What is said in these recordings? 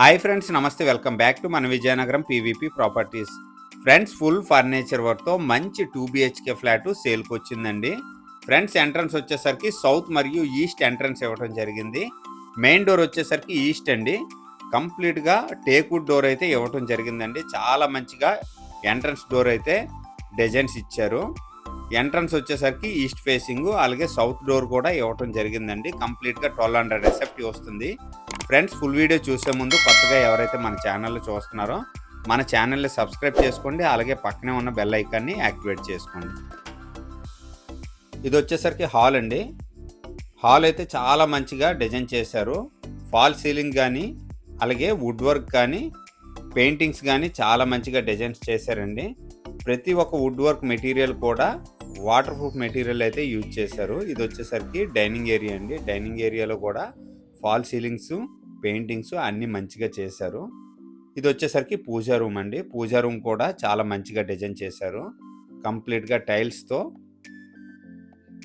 Hi friends namaste welcome back to మన Vizianagaram PVP properties. Friends full furniture వర్క్తో మంచి two BHK flat సేల్కి వచ్చిందండి. ఫ్రెండ్స్ ఎంట్రన్స్ వచ్చేసరికి సౌత్ మరియు ఈస్ట్ ఎంట్రన్స్ ఇవ్వడం జరిగింది. మెయిన్ డోర్ వచ్చేసరికి ఈస్ట్ అండి. కంప్లీట్గా టేక్వుడ్ డోర్ అయితే ఇవ్వటం జరిగిందండి. చాలా మంచిగా ఎంట్రన్స్ డోర్ అయితే డిజైన్స్ ఇచ్చారు. ఎంట్రన్స్ వచ్చేసరికి ఈస్ట్ ఫేసింగ్ అలాగే సౌత్ డోర్ కూడా ఇవ్వటం జరిగిందండి. కంప్లీట్గా ట్వెల్వ్ హండ్రెడ్ ఎస్ఎఫ్టీ వస్తుంది. ఫ్రెండ్స్ ఫుల్ వీడియో చూసే ముందు కొత్తగా ఎవరైతే మన ఛానల్లో చూస్తున్నారో మన ఛానల్ని సబ్స్క్రైబ్ చేసుకోండి అలాగే పక్కనే ఉన్న బెల్ ఐకాన్ని యాక్టివేట్ చేసుకోండి. ఇది వచ్చేసరికి హాల్ అండి. హాల్ అయితే చాలా మంచిగా డిజైన్ చేశారు. ఫాల్ సీలింగ్ కానీ అలాగే వుడ్ వర్క్ కానీ పెయింటింగ్స్ కానీ చాలా మంచిగా డిజైన్స్ చేశారండి. ప్రతి ఒక్క వుడ్ వర్క్ మెటీరియల్ కూడా వాటర్ ప్రూఫ్ మెటీరియల్ అయితే యూజ్ చేశారు. ఇది వచ్చేసరికి డైనింగ్ ఏరియా అండి. డైనింగ్ ఏరియాలో కూడా ఫాల్ సీలింగ్స్ పెయింటింగ్స్ అన్నీ మంచిగా చేశారు. ఇది వచ్చేసరికి పూజా రూమ్ అండి. పూజా రూమ్ కూడా చాలా మంచిగా డిజైన్ చేశారు. కంప్లీట్గా టైల్స్తో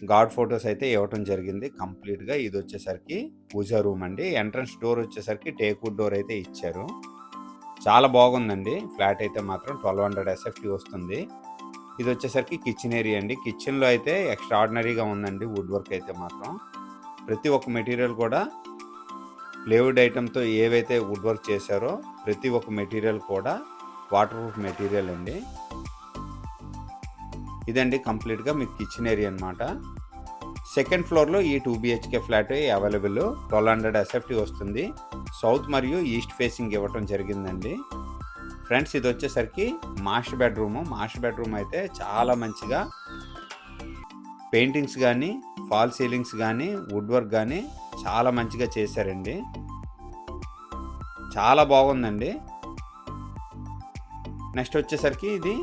గాడ్ ఫొటోస్ అయితే ఇవ్వటం జరిగింది. కంప్లీట్గా ఇది వచ్చేసరికి పూజా రూమ్ అండి. ఎంట్రన్స్ డోర్ వచ్చేసరికి టేక్వుడ్ డోర్ అయితే ఇచ్చారు. చాలా బాగుందండి. ఫ్లాట్ అయితే మాత్రం ట్వెల్వ్ హండ్రెడ్ ఎస్ఎఫ్టీ వస్తుంది. ఇది వచ్చేసరికి కిచెన్ ఏరియా అండి. కిచెన్లో అయితే ఎక్స్ట్రాడినరీగా ఉందండి వుడ్ వర్క్ అయితే మాత్రం. ప్రతి ఒక్క మెటీరియల్ కూడా ప్లేవుడ్ ఐటెంతో ఏవైతే వుడ్ వర్క్ చేశారో ప్రతి ఒక్క మెటీరియల్ కూడా వాటర్ ప్రూఫ్ మెటీరియల్ అండి. ఇదండి కంప్లీట్గా మీకు కిచెన్ ఏరియా అనమాట సెకండ్ ఫ్లోర్లో ఈ two BHK flat available. Twelve hundred SFT వస్తుంది. సౌత్ మరియు ఈస్ట్ ఫేసింగ్ ఇవ్వటం జరిగిందండి. ఫ్రెండ్స్ ఇది వచ్చేసరికి మాస్టర్ బెడ్రూమ్. మాస్టర్ బెడ్రూమ్ అయితే చాలా మంచిగా పెయింటింగ్స్ కానీ ఫాల్ సీలింగ్స్ కానీ వుడ్ వర్క్ కానీ చాలా మంచిగా చేశారండి. చాలా బాగుందండి. నెక్స్ట్ వచ్చేసరికి ఇది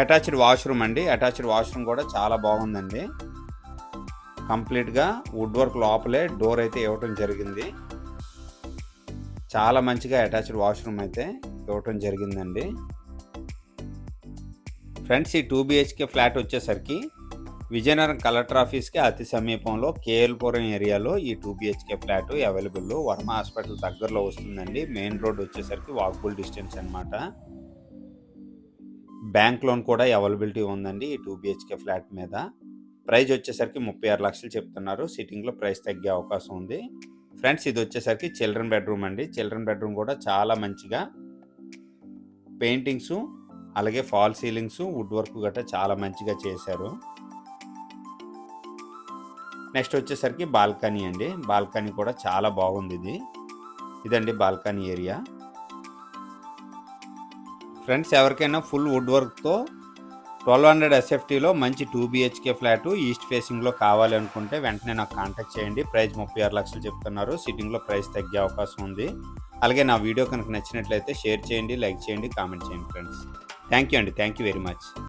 అటాచ్డ్ వాష్రూమ్ అండి. అటాచ్డ్ వాష్రూమ్ కూడా చాలా బాగుందండి. కంప్లీట్గా వుడ్ వర్క్ లోపలే డోర్ అయితే ఇవ్వటం జరిగింది. చాలా మంచిగా అటాచ్డ్ వాష్రూమ్ అయితే ఇవ్వటం జరిగిందండి. ఫ్రెండ్స్ ఈ టూ బిహెచ్కే ఫ్లాట్ వచ్చేసరికి విజయనగరం కలెక్టర్ ఆఫీస్కి అతి సమీపంలో కేఎల్పురం ఏరియాలో ఈ two BHK flat available. Varma hospital దగ్గరలో వస్తుందండి. మెయిన్ రోడ్ వచ్చేసరికి వాక్బుల్ డిస్టెన్స్ అనమాట బ్యాంక్ లోన్ కూడా అవైలబిలిటీ ఉందండి ఈ టూ బిహెచ్కే ఫ్లాట్ మీద. ప్రైస్ వచ్చేసరికి ముప్పై ఆరు లక్షలు చెప్తున్నారు. సిట్టింగ్లో ప్రైస్ తగ్గే అవకాశం ఉంది. ఫ్రెండ్స్ ఇది వచ్చేసరికి చిల్డ్రన్ బెడ్రూమ్ అండి. చిల్డ్రన్ బెడ్రూమ్ కూడా చాలా మంచిగా పెయింటింగ్స్ అలాగే ఫాల్ సీలింగ్స్ వుడ్ వర్క్ గట్రా చాలా మంచిగా చేశారు. నెక్స్ట్ వచ్చేసరికి బాల్కనీ అండి. బాల్కనీ కూడా చాలా బాగుంది ఇది. ఇదండి బాల్కనీ ఏరియా. ఫ్రెండ్స్ ఎవరికైనా ఫుల్ వుడ్ వర్క్తో ట్వెల్వ్ హండ్రెడ్ ఎస్ఎఫ్టీలో మంచి టూ బిహెచ్కే ఫ్లాట్ ఈస్ట్ ఫేసింగ్లో కావాలి అనుకుంటే వెంటనే నాకు కాంటాక్ట్ చేయండి. ప్రైస్ ముప్పై ఆరు లక్షలు చెప్తున్నారు. సిట్టింగ్లో ప్రైస్ తగ్గే అవకాశం ఉంది. అలాగే నా వీడియో కనుక నచ్చినట్లయితే షేర్ చేయండి లైక్ చేయండి కామెంట్ చేయండి ఫ్రెండ్స్. థ్యాంక్ యూ అండి. Thank you very much.